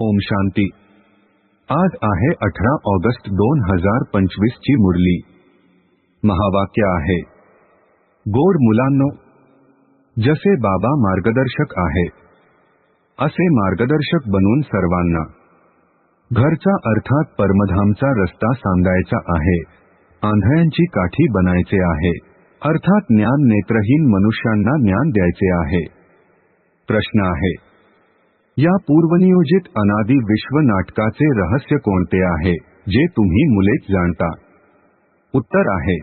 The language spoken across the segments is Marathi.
ओम शांती। आज आहे अठरा ऑगस्ट दोन हजार पंचवीस ची मुरली. महावाक्य आहे गोड मुलांनो जसे बाबा मार्गदर्शक आहे असे मार्गदर्शक बनून सर्वांना. घरचा अर्थात परमधामचा रस्ता सांगायचा आहे आंधळ्यांची काठी बनायचे आहे अर्थात ज्ञान नेत्रहीन मनुष्यांना ज्ञान द्यायचे आहे. प्रश्न आहे या पूर्वनियोजित अनादी विश्व नाटकाचे रहस्य कोणते आहे, जे तुम्ही मुलेच जाणता? उत्तर आहे,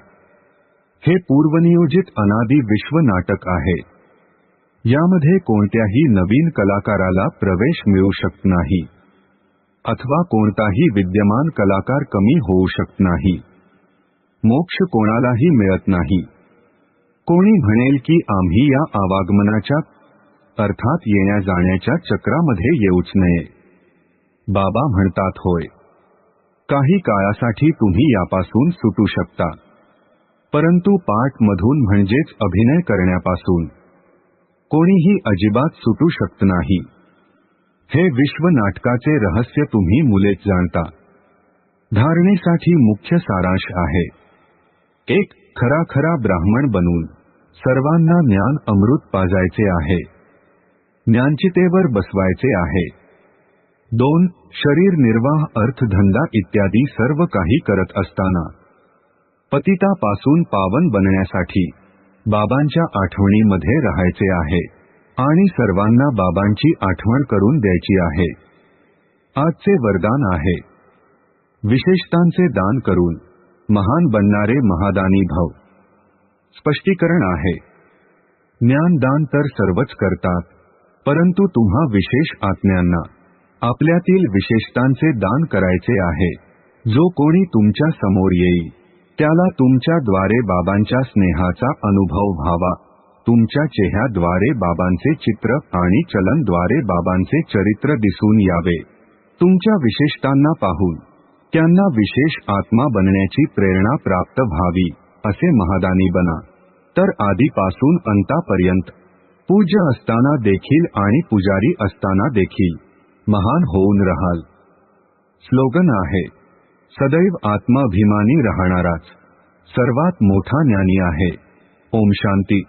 हे पूर्वनियोजित अनादी विश्व नाटक आहे. यामध्ये कोणत्याही नवीन कलाकाराला प्रवेश मिळू शकत नाही, अथवा कोणताही विद्यमान कलाकार कमी होऊ शकत नाही. मोक्ष कोणालाही मिळत नाही. कोणी म्हणेल की आम्ही या आवागमनाच्या अर्थात येण्या जाण्याच्या चक्रामध्ये येऊच नये. बाबा म्हणतात होय. काही काळासाठी तुम्ही यापासून सुटू शकता. परंतु पाठ मधून म्हणजेच अभिनय करण्यापासून. कोणीही अजिबात सुटू शकत नाही. हे विश्व नाटकाचे रहस्य तुम्ही मुलेच जाणता. धारणेसाठी मुख्य सारांश आहे. एक खरा खरा ब्राह्मण बनून सर्वांना ज्ञान अमृत पाजायचे आहे. ज्ञानचितेवर बसवायचे आहे. दोन शरीर निर्वाह अर्थधंदा इत्यादी सर्व काही करत असताना. पतितापासून पावन बनण्यासाठी बाबांच्या आठवणीमध्ये राहायचे आहे आणि सर्वांना बाबांची आठवण करून द्यायची आहे. आजचे वरदान आहे. विशेषतांचे दान करून महान बनणारे महादानी भव स्पष्टीकरण आहे. ज्ञानदान तर सर्वच करतात परंतु तुम्हा विशेष आत्म्यांना आपल्यातील विशेषतांचे दान करायचे आहे. जो कोणी तुमच्यासमोर येईल त्याला तुमच्याद्वारे बाबांच्या स्नेहाचा अनुभव व्हावा. तुमच्या चेहऱ्याद्वारे बाबांचे चित्र आणि चलनद्वारे बाबांचे चरित्र दिसून यावे. तुमच्या विशेषतांना पाहून त्यांना विशेष आत्मा बनण्याची प्रेरणा प्राप्त व्हावी असे महादानी बना. तर आधीपासून अंतापर्यंत पूज्य असताना देखील आणि पुजारी असताना देखील महान होऊन राहाल. स्लोगन आहे सदैव आत्माभिमानी राहणाराच सर्वात मोठा ज्ञानी आहे. ओम शांती.